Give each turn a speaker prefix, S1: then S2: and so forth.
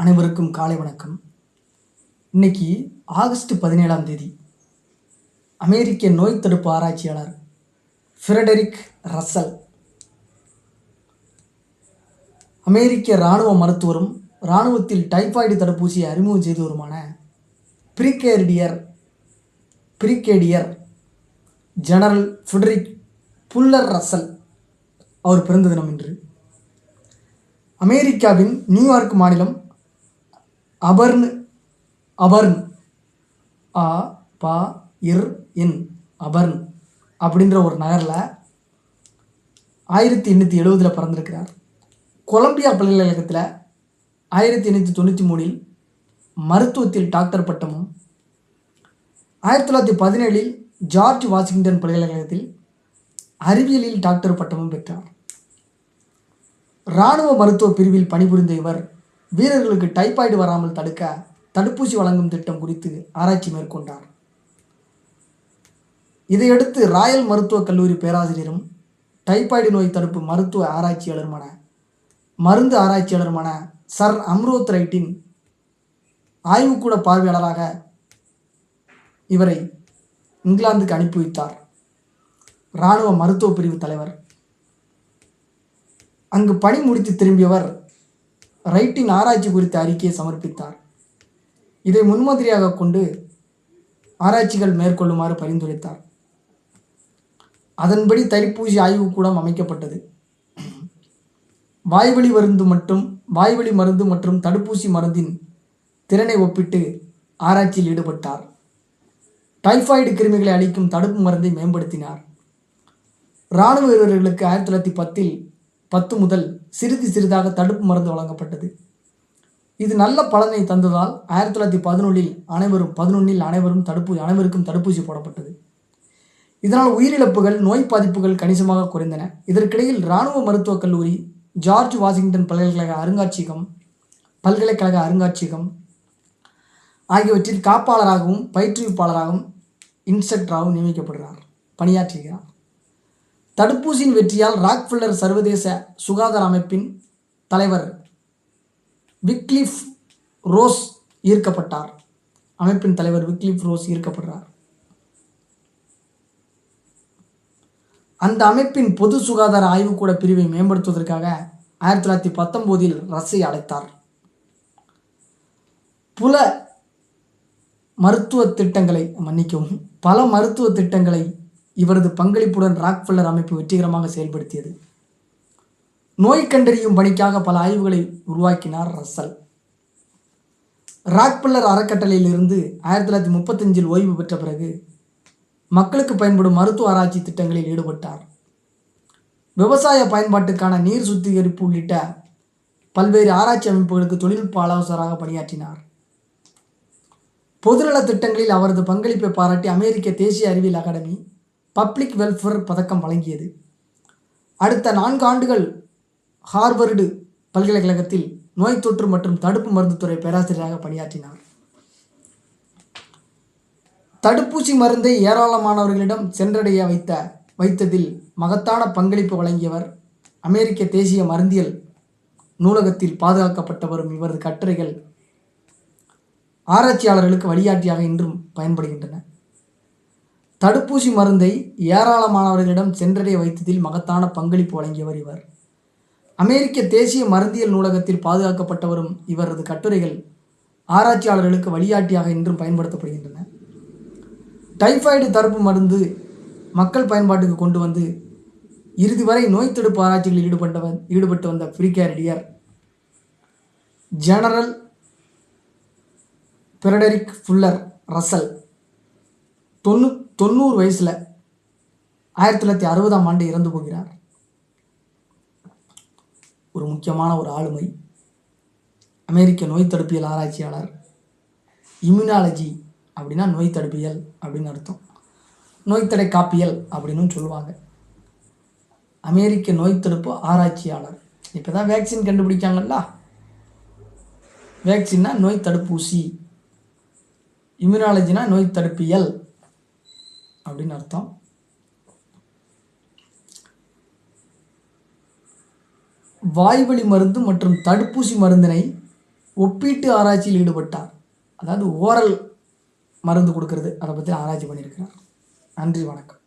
S1: அனைவருக்கும் காலை வணக்கம். இன்னைக்கு ஆகஸ்ட் பதினேழாம் தேதி அமெரிக்க நோய் தடுப்பு ஆராய்ச்சியாளர் ஃபிரெடரிக் ரசல் அமெரிக்க இராணுவ மருத்துவரும் இராணுவத்தில் டைபாய்டு தடுப்பூசியை அறிமுகம் செய்தவருமான brigadier brigadier general Frederick Fuller Russell அவர் பிறந்த தினம் இன்று. அமெரிக்காவின் நியூயார்க் மாநிலம் அபர்ன் அபர்ன் ஆ பா இர் இன் அபர்ன் அப்படின்ற ஒரு நகரில் ஆயிரத்தி எண்ணூற்றி எழுபதில் பிறந்திருக்கிறார். கொலம்பியா பல்கலைக்கழகத்தில் ஆயிரத்தி எண்ணூற்றி தொண்ணூற்றி மூணில் மருத்துவத்தில் டாக்டர் பட்டமும் ஆயிரத்தி தொள்ளாயிரத்தி பதினேழில் ஜார்ஜ் வாஷிங்டன் பல்கலைக்கழகத்தில் அறிவியலில் டாக்டர் பட்டமும் பெற்றார். இராணுவ மருத்துவ பிரிவில் பணிபுரிந்த இவர் வீரர்களுக்கு டைபாய்டு வராமல் தடுக்க தடுப்பூசி வழங்கும் திட்டம் குறித்து ஆராய்ச்சி மேற்கொண்டார். இதையடுத்து ராயல் மருத்துவக் கல்லூரி பேராசிரியரும் டைபாய்டு நோய் தடுப்பு மருத்துவ ஆராய்ச்சியாளருமான மருந்து ஆராய்ச்சியாளருமான சர் அம்ரோத் ரைட்டின் ஆய்வுக்கூட பார்வையாளராக இவரை இங்கிலாந்துக்கு அனுப்பி வைத்தார். இராணுவ மருத்துவ பிரிவு தலைவர். அங்கு பணி முடித்து திரும்பியவர் ரைட்டின் ஆராய்ச்சி குறித்த அறிக்கையை சமர்ப்பித்தார். இதை முன்மாதிரியாக கொண்டு ஆராய்ச்சிகள் மேற்கொள்ளுமாறு பரிந்துரைத்தார். அதன்படி தைப்பூசி ஆய்வுக்கூடம் அமைக்கப்பட்டது. வாய்வழி மருந்து மற்றும் வாய்வழி மருந்து மற்றும் தடுப்பூசி மருந்தின் திறனை ஒப்பிட்டு ஆராய்ச்சியில் ஈடுபட்டார். டைபாய்டு கிருமிகளை அளிக்கும் தடுப்பு மருந்தை மேம்படுத்தினார். இராணுவ வீரர்களுக்கு ஆயிரத்தி தொள்ளாயிரத்தி பத்தில் பத்து முதல் சிறிது சிறிதாக தடுப்பு மருந்து வழங்கப்பட்டது. இது நல்ல பலனை தந்ததால் ஆயிரத்தி தொள்ளாயிரத்தி பதினொன்றில் அனைவரும் பதினொன்றில் அனைவரும் தடுப்பு அனைவருக்கும் தடுப்பூசி போடப்பட்டது. இதனால் உயிரிழப்புகள் நோய் பாதிப்புகள் கணிசமாக குறைந்தன. இதற்கிடையில் இராணுவ மருத்துவக் கல்லூரி ஜார்ஜ் வாஷிங்டன் பல்கலைக்கழக அருங்காட்சியகம் பல்கலைக்கழக அருங்காட்சியகம் ஆகியவற்றில் காப்பாளராகவும் பயிற்றுவிப்பாளராகவும் இன்ஸ்ட்ரக்டராகவும் நியமிக்கப்படுகிறார் பணியாற்றுகிறார். தடுப்பூசியின் வெற்றியால் ராக்ஃபில்லர் சர்வதேச சுகாதார அமைப்பின் தலைவர் விக்லிஃப் ரோஸ் ஈர்க்கப்பட்டார். அமைப்பின் தலைவர் விக்லிஃப் ரோஸ் ஈர்க்கப்படுறார். அந்த அமைப்பின் பொது சுகாதார ஆய்வுக்கூட பிரிவை மேம்படுத்துவதற்காக ஆயிரத்தி தொள்ளாயிரத்தி பத்தொம்போதில் ரஸை அடைத்தார் புல மருத்துவ திட்டங்களை மன்னிக்கவும். பல மருத்துவ திட்டங்களை இவரது பங்களிப்புடன் ராக்ஃபெல்லர் அமைப்பு வெற்றிகரமாக செயல்படுத்தியது. நோய் கண்டறியும் பணிக்காக பல ஆய்வுகளை உருவாக்கினார் ரசல் ராக்ஃபெல்லர் அறக்கட்டளையிலிருந்து ஆயிரத்தி தொள்ளாயிரத்தி முப்பத்தஞ்சில் ஓய்வு பெற்ற பிறகு மக்களுக்கு பயன்படும் மருத்துவ ஆராய்ச்சி திட்டங்களில் ஈடுபட்டார். விவசாய பயன்பாட்டுக்கான நீர் சுத்திகரிப்பு உள்ளிட்ட பல்வேறு ஆராய்ச்சி அமைப்புகளுக்கு தொழில்நுட்ப ஆலோசகராக பணியாற்றினார். பொதுநல திட்டங்களில் அவரது பங்களிப்பை பாராட்டி அமெரிக்க தேசிய அறிவியல் அகாடமி பப்ளிக் வெல்ஃபேர் பதக்கம் வழங்கியது. அடுத்த நான்கு ஆண்டுகள் ஹார்வர்டு பல்கலைக்கழகத்தில் நோய் தொற்று மற்றும் தடுப்பு மருந்துத்துறை பேராசிரியராக பணியாற்றினார். தடுப்பூசி மருந்தை ஏராளமானவர்களிடம் சென்றடைய வைத்த வைத்ததில் மகத்தான பங்களிப்பு வழங்கியவர் அமெரிக்க தேசிய மருந்தியல் நூலகத்தில் பாதுகாக்கப்பட்டு வரும் இவரது கட்டுரைகள் ஆராய்ச்சியாளர்களுக்கு வழிகாட்டியாக இன்றும் பயன்படுகின்றன. தடுப்பூசி மருந்தை ஏராளமானவர்களிடம் சென்றடைய வைத்ததில் மகத்தான பங்களிப்பு வழங்கியவர் இவர். அமெரிக்க தேசிய மருந்தியல் நூலகத்தில் பாதுகாக்கப்பட்டு வரும் இவரது கட்டுரைகள் ஆராய்ச்சியாளர்களுக்கு வழிகாட்டியாக இன்றும் பயன்படுத்தப்படுகின்றன. டைஃபாய்டு தடுப்பு மருந்து மக்கள் பயன்பாட்டுக்கு கொண்டு வந்து இறுதி வரை நோய் தடுப்பு ஆராய்ச்சிகளில் ஈடுபட்டவர் ஈடுபட்டு வந்த brigadier general Frederick Fuller Russell தொண்ணூ தொண்ணூறு வயசில் ஆயிரத்தி தொள்ளாயிரத்தி அறுபதாம் ஆண்டு இறந்து போகிறார். ஒரு முக்கியமான ஒரு ஆளுமை. அமெரிக்க நோய் தடுப்பியல் ஆராய்ச்சியாளர். இம்யூனாலஜி அப்படின்னா நோய் தடுப்பியல் அப்படின்னு அர்த்தம். நோய் தடை காப்பியல் அப்படின்னு சொல்லுவாங்க. அமெரிக்க நோய் தடுப்பு ஆராய்ச்சியாளர். இப்போ தான் வேக்சின் கண்டுபிடிக்காங்கல்ல வேக்சின்னா நோய் தடுப்பூசி. இம்யூனாலஜினா நோய் தடுப்பியல். அப்படின்னு அர்த்தம். வாய்வழி மருந்து மற்றும் தடுப்பூசி மருந்தினை ஒப்பீட்டு ஆராய்ச்சியில் ஈடுபட்டார். அதாவது ஓரல் மருந்து கொடுக்கறது. அதை பற்றி ஆராய்ச்சி பண்ணியிருக்கிறார். நன்றி வணக்கம்.